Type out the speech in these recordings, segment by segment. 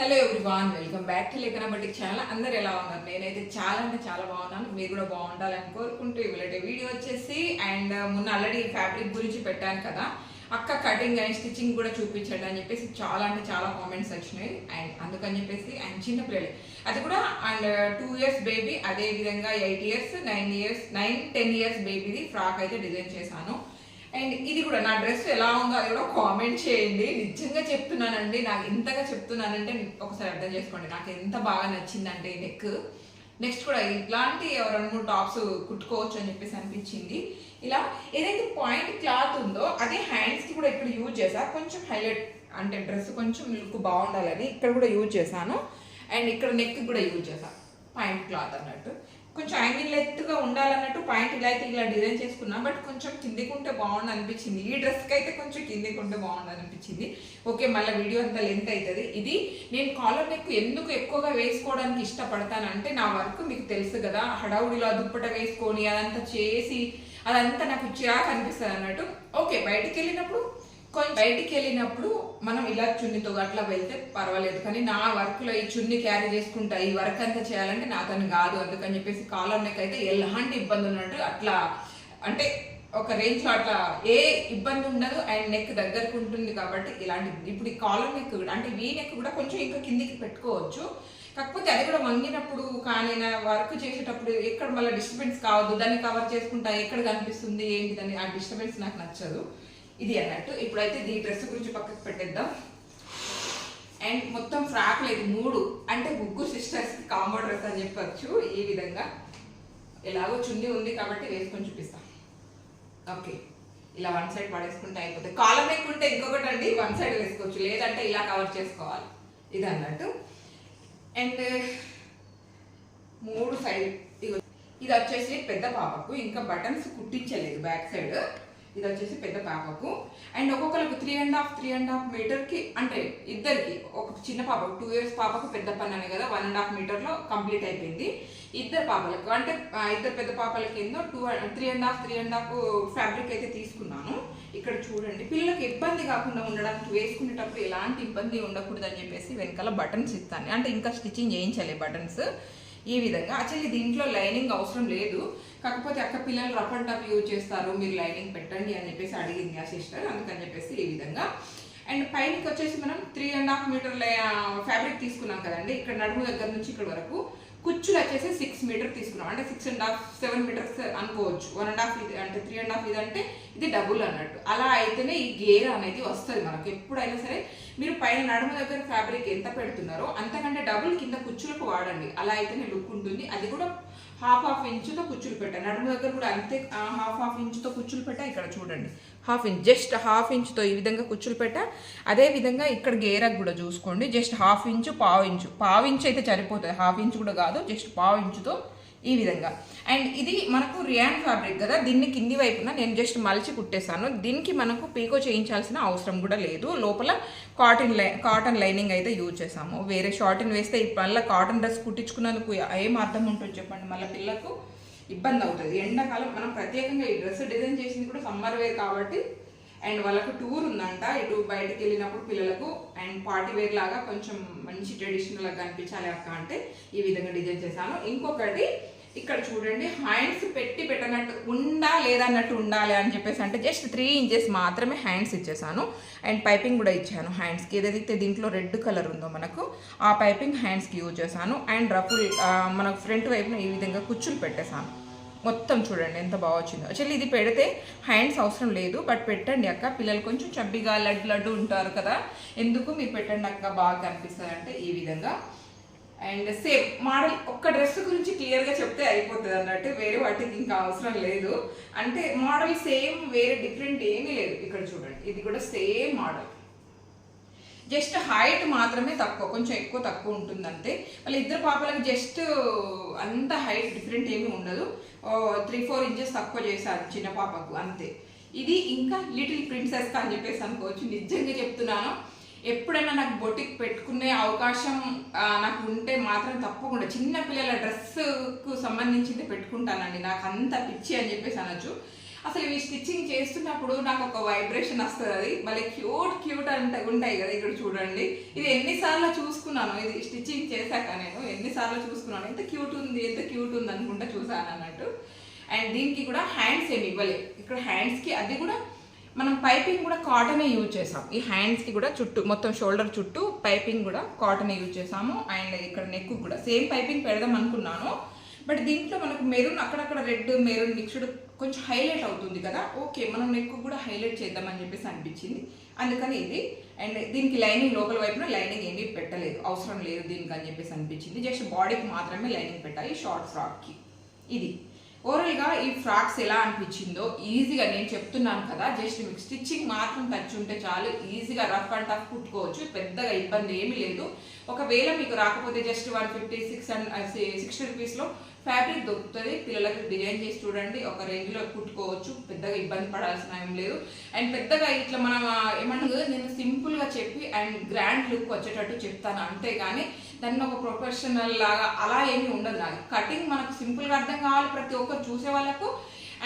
Hello everyone welcome back to Lekhana బట్టి channel అందరు ఎలా ఉన్నారు? నేనైతే చాలా అంటే చాలా బాగున్నాను. మీరు కూడా బాగుండాలని కోరుకుంటూ ఇవాళ వీడియో వచ్చేసి అండ్ uh, మొన్న ఆల్రెడీ ఫ్యాబ్రిక్ గురించి పెట్టాను కదా. అక్క కటింగ్ అండ్ స్టిచ్చింగ్ కూడా చూపించండి అని చెప్పేసి చాలా అంటే చాలా కామెంట్స్ వచ్చినాయి. అండ్ అందుకని చెప్పేసి అండ్ చిన్న పిల్లలు. అది కూడా అండ్ టూ ఇయర్స్ బేబీ అదే విధంగా eight years nine years nine ten years బేబీది frock అయితే డిజైన్ చేశాను. అండ్ ఇది కూడా నా డ్రెస్ ఎలా ఉందో అది కూడా కామెంట్ చేయండి. నిజంగా చెప్తున్నానండి. నాకు ఇంతగా చెప్తున్నానంటే ఒకసారి అర్థం చేసుకోండి. నాకు ఎంత బాగా నచ్చిందంటే నెక్. నెక్స్ట్ కూడా ఇలాంటి రెండు మూడు టాప్స్ కుట్టుకోవచ్చు అని చెప్పేసి అనిపించింది. ఇలా ఏదైతే పాయింట్ క్లాత్ ఉందో అదే హ్యాండ్స్కి కూడా ఇక్కడ యూజ్ చేసా. కొంచెం హైలైట్ అంటే డ్రెస్ కొంచెం లుక్ బాగుండాలని ఇక్కడ కూడా యూజ్ చేశాను. అండ్ ఇక్కడ నెక్ కూడా యూజ్ చేశాను పాయింట్ క్లాత్ అన్నట్టు. కొంచెం యాంగిల్ ఎత్తుగా ఉండాలన్నట్టు పాయింట్ ఇలా అయితే ఇలా డిజైన్ చేసుకున్నా బట్ కొంచెం కిందికి ఉంటే బాగుండు అనిపించింది. ఈ డ్రెస్కి అయితే కొంచెం కిందికి ఉంటే బాగుండు అనిపించింది. ఓకే మళ్ళీ వీడియో అంతా లెంత్ అవుతుంది ఇది నేను కాలర్ నెక్ ఎందుకు ఎక్కువగా వేసుకోవడానికి ఇష్టపడతానంటే నా వర్క్ మీకు తెలుసు కదా హడావుడిలో దుప్పట వేసుకొని అదంతా చేసి అదంతా నాకు చిరాకు అనిపిస్తుంది అన్నట్టు ఓకే బయటికి వెళ్ళినప్పుడు కొంచెం బయటికి వెళ్ళినప్పుడు మనం ఇలా చున్నీతో అట్లా వెళ్తే పర్వాలేదు. కానీ నా వర్క్లో ఈ చున్ని క్యారీ చేసుకుంటా ఈ వర్క్ అంతా చేయాలంటే నాతోని కాదు. అందుకని చెప్పేసి కాలర్ నెక్ అయితే ఎలాంటి ఇబ్బంది ఉన్నట్టు అట్లా అంటే ఒక రేంజ్లో అట్లా ఏ ఇబ్బంది ఉండదు. అండ్ నెక్ దగ్గరకు ఉంటుంది కాబట్టి ఇలాంటి ఇప్పుడు ఈ కాలర్ నెక్ కూడా అంటే వీ నెక్ కూడా కొంచెం ఇంకా కిందికి పెట్టుకోవచ్చు. కాకపోతే అది కూడా వంగినప్పుడు కానీ నా వర్క్ చేసేటప్పుడు ఎక్కడ మళ్ళీ డిస్టర్బెన్స్ కావద్దు. దాన్ని కవర్ చేసుకుంటా ఎక్కడ కనిపిస్తుంది ఏంటి దాన్ని ఆ డిస్టర్బెన్స్ నాకు నచ్చదు. ఇది అన్నట్టు. ఇప్పుడైతే దీని డ్రెస్ గురించి పక్కకు పెట్టేద్దాం. అండ్ మొత్తం ఫ్రాక్ లేదు మూడు. అంటే ముగ్గు సిస్టర్స్ కాంబో డ్రెస్ అని చెప్పచ్చు ఈ విధంగా. ఎలాగో చున్నీ ఉంది కాబట్టి వేసుకొని చూపిస్తాం. ఓకే ఇలా వన్ సైడ్ పడేసుకుంటే అయిపోతుంది కాలం ఎక్కుంటే ఇంకొకటి అండి వన్ సైడ్ వేసుకోవచ్చు. లేదంటే ఇలా కవర్ చేసుకోవాలి. ఇది అన్నట్టు. అండ్ మూడు సైడ్ ఇది వచ్చేసి పెద్ద పాపకు ఇంకా బటన్స్ కుట్టించలేదు బ్యాక్ సైడ్. ఇది వచ్చేసి పెద్ద పాపకు. అండ్ ఒక్కొక్కరికి three and half three and half మీటర్కి అంటే ఇద్దరికి ఒక చిన్న పాపకు టూ ఇయర్స్ పాపకు పెద్ద పని అని కదా వన్ అండ్ హాఫ్ మీటర్లో కంప్లీట్ అయిపోయింది. ఇద్దరు పాపలకు అంటే ఇద్దరు పెద్ద పాపలకి ఏందో two three and half three and half fabric అయితే తీసుకున్నాను. ఇక్కడ చూడండి పిల్లలకు ఇబ్బంది కాకుండా ఉండడానికి వేసుకునేటప్పుడు ఎలాంటి ఇబ్బంది ఉండకూడదు అని చెప్పేసి వెనకాల బటన్స్ ఇస్తాను. అంటే ఇంకా స్టిచ్చింగ్ చేయించాలి బటన్స్ ఈ విధంగా. యాక్చువల్లీ దీంట్లో లైనింగ్ అవసరం లేదు. కాకపోతే అక్క పిల్లలు రఫ్ అండ్ టఫ్ యూజ్ చేస్తారు. మీరు లైనింగ్ పెట్టండి అని చెప్పేసి అడిగింది ఆ సిస్టర్. అందుకని చెప్పేసి ఈ విధంగా. అండ్ పైనకి వచ్చేసి మనం three and half metre fabric తీసుకున్నాం కదండి. ఇక్కడ నడుము దగ్గర నుంచి ఇక్కడ వరకు. కుచ్చులు వచ్చేసి సిక్స్ మీటర్ తీసుకున్నాం. అంటే six and half seven metres అనుకోవచ్చు. వన్ అండ్ హాఫ్ ఇది అంటే త్రీ అండ్ హాఫ్ ఇది అంటే ఇది డబుల్ అన్నట్టు. అలా అయితేనే ఈ గేర్ అనేది వస్తుంది మనకు. ఎప్పుడైనా సరే మీరు పైన నడుము దగ్గర ఫ్యాబ్రిక్ ఎంత పెడుతున్నారో అంతకంటే డబుల్ కింద కుచ్చులకు వాడండి. అలా అయితేనే లుక్ ఉంటుంది. అది కూడా హాఫ్ హాఫ్ ఇంచుతో కుచ్చులు పెట్టాను నడుము దగ్గర కూడా అంతే హాఫ్ హాఫ్ ఇంచుతో కుచ్చులు పెట్టా ఇక్కడ చూడండి. హాఫ్ ఇంచ్ జస్ట్ హాఫ్ ఇంచుతో ఈ విధంగా కుచ్చులు పెట్ట. అదే విధంగా ఇక్కడ గేరకు కూడా చూసుకోండి. జస్ట్ హాఫ్ ఇంచు పావు ఇంచు. పావు ఇంచు అయితే సరిపోతుంది. హాఫ్ ఇంచు కూడా కాదు జస్ట్ పావు ఇంచుతో ఈ విధంగా. అండ్ ఇది మనకు రియాన్ ఫ్యాబ్రిక్ కదా దీన్ని కింది వైపున నేను జస్ట్ మలిచి కుట్టేశాను. దీనికి మనకు పీకో చేయించాల్సిన అవసరం కూడా లేదు. లోపల కాటన్ లై కాటన్ లైనింగ్ అయితే యూజ్ చేసాము వేరే షార్టన్ వేస్తే మళ్ళీ కాటన్ డ్రెస్ కుట్టించుకున్నందుకు ఏం అర్థం ఉంటుంది చెప్పండి. మళ్ళీ పిల్లకు ఇబ్బంది అవుతుంది. ఎండాకాలం మనం ప్రత్యేకంగా ఈ డ్రెస్ డిజైన్ చేసింది కూడా సమ్మర్ వేర్ కాబట్టి అండ్ వాళ్ళకు టూర్ ఉందంట. ఇటు బయటకు వెళ్ళినప్పుడు పిల్లలకు అండ్ పార్టీ వేర్ లాగా కొంచెం మంచి ట్రెడిషనల్గా కనిపించాలి అక్క అంటే ఈ విధంగా డిజైన్ చేశాను. ఇంకొకటి ఇక్కడ చూడండి హ్యాండ్స్ పెట్టి పెట్టనట్టు ఉండా లేదన్నట్టు ఉండాలి అని చెప్పేసి అంటే జస్ట్ త్రీ ఇంచెస్ మాత్రమే హ్యాండ్స్ ఇచ్చేసాను. అండ్ పైపింగ్ కూడా ఇచ్చాను హ్యాండ్స్కి ఏదైతే దీంట్లో రెడ్ కలర్ ఉందో మనకు ఆ పైపింగ్ హ్యాండ్స్కి యూజ్ చేశాను. అండ్ రఫుల్ మనకు ఫ్రంట్ వైపున ఈ విధంగా కుచ్చులు పెట్టేశాను. మొత్తం చూడండి ఎంత బాగా వచ్చిందో. యాక్చువల్లీ ఇది పెడితే హ్యాండ్స్ అవసరం లేదు బట్ పెట్టండి అక్క. పిల్లలు కొంచెం చబ్బిగా లడ్డు లడ్డు ఉంటారు కదా. ఎందుకు మీరు పెట్టండి అక్క? బాగా కనిపిస్తుంది అంటే ఈ విధంగా. అండ్ సేమ్ మోడల్ ఒక్క డ్రెస్ గురించి క్లియర్గా చెప్తే అయిపోతుంది అన్నట్టు వేరే వాటికి ఇంకా అవసరం లేదు. అంటే మోడల్ సేమ్ వేరే డిఫరెంట్ ఏమీ లేదు. ఇక్కడ చూడండి. ఇది కూడా సేమ్ మోడల్. జస్ట్ హైట్ మాత్రమే తక్కువ కొంచెం ఎక్కువ తక్కువ ఉంటుంది అంతే వాళ్ళ ఇద్దరు పాపలకు జస్ట్ అంత హైట్ డిఫరెంట్ ఏమీ ఉండదు. త్రీ ఫోర్ ఇంచెస్ తక్కువ చేశారు చిన్న పాపకు అంతే. ఇది ఇంకా లిటిల్ ప్రిన్సెస్ అని చెప్పేసి అనుకోవచ్చు. నిజంగా చెప్తున్నాను. ఎప్పుడైనా నాకు బొటిక్ పెట్టుకునే అవకాశం నాకు ఉంటే మాత్రం తప్పకుండా. చిన్న పిల్లల డ్రెస్కు సంబంధించింది పెట్టుకుంటానండి. నాకు అంత పిచ్చి అని చెప్పేసి అనొచ్చు. అసలు ఇవి స్టిచ్చింగ్ చేస్తున్నప్పుడు నాకు ఒక వైబ్రేషన్ వస్తుంది అది. మళ్ళీ క్యూట్ క్యూట్ అంటే ఉంటాయి కదా ఇక్కడ చూడండి. ఇది ఎన్నిసార్లు చూసుకున్నాను. ఇది స్టిచ్చింగ్ చేశాక నేను ఎన్నిసార్లు చూసుకున్నాను. ఎంత క్యూట్ ఉంది ఎంత క్యూట్ ఉంది అనుకుంటా చూసాను అన్నట్టు. అండ్ దీనికి కూడా హ్యాండ్స్ ఏమి ఇవ్వలేదు ఇక్కడ హ్యాండ్స్కి అది కూడా మనం పైపింగ్ కూడా కాటనే యూజ్ చేసాం. ఈ హ్యాండ్స్కి కూడా చుట్టూ మొత్తం షోల్డర్ చుట్టూ పైపింగ్ కూడా కాటనే యూజ్ చేసాము. అండ్ ఇక్కడ నెక్ కూడా సేమ్ పైపింగ్ పెడదాం అనుకున్నాను. బట్ దీంట్లో మనకు మెరూన్ అక్కడక్కడ రెడ్ మెరూన్ మిక్స్డ్ కొంచెం హైలైట్ అవుతుంది కదా. ఓకే మనం నెక్ కూడా హైలైట్ చేద్దామని చెప్పేసి అనిపించింది. అందుకని ఇది. అండ్ దీనికి లైనింగ్ లోపల వైపున లైనింగ్ ఏమీ పెట్టలేదు. అవసరం లేదు దీనికి అని చెప్పేసి అనిపించింది. జస్ట్ బాడీకి మాత్రమే లైనింగ్ పెట్టాలి షార్ట్ ఫ్రాక్కి ఇది. ఓవరాల్గా ఈ ఫ్రాక్స్ ఎలా అనిపించిందో ఈజీగా నేను చెప్తున్నాను కదా జస్ట్ మీకు స్టిచ్చింగ్ మాత్రం టచ్ ఉంటే చాలు ఈజీగా రఫ్ అండ్ టఫ్ కుట్టుకోవచ్చు పెద్దగా ఇబ్బంది ఏమీ లేదు. ఒకవేళ మీకు రాకపోతే just one fifty six and sixty రూపీస్లో ఫ్యాబ్రిక్ దొరుకుతుంది. పిల్లలకి డిజైన్ చేసి చూడండి ఒక రేంజ్లో కుట్టుకోవచ్చు పెద్దగా ఇబ్బంది పడాల్సిన ఏం లేదు. అండ్ పెద్దగా ఇట్లా మనం ఆ, ఏమన్నా నేను సింపుల్గా చెప్పి అండ్ గ్రాండ్ లుక్ వచ్చేటట్టు చెప్తాను అంతేగాని దాన్ని ఒక ప్రొఫెషనల్ లాగా అలా ఏమీ ఉండదు నాకు కటింగ్ మనకు సింపుల్గా అర్థం కావాలి ప్రతి ఒక్కరు చూసే వాళ్ళకు.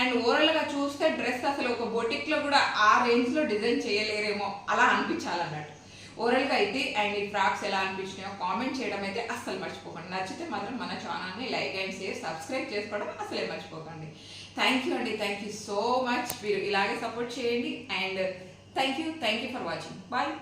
అండ్ ఓవరాల్గా చూస్తే డ్రెస్ అసలు ఒక బొటిక్లో కూడా ఆ రేంజ్లో డిజైన్ చేయలేరేమో అలా అనిపించాలి అన్నట్టు ఓవరాల్గా అయితే అండ్ ఈ ఫ్రాక్స్ ఎలా అనిపించినాయో కామెంట్ చేయడం అయితే అస్సలు మర్చిపోకండి. నచ్చితే మాత్రం మన ఛానల్ని లైక్ అండ్ షేర్ సబ్స్క్రైబ్ చేసుకోవడం అసలే మర్చిపోకండి. థ్యాంక్ యూ అండి. థ్యాంక్ యూ సో మచ్ మీరు ఇలాగే సపోర్ట్ చేయండి. And thank you thank you for watching bye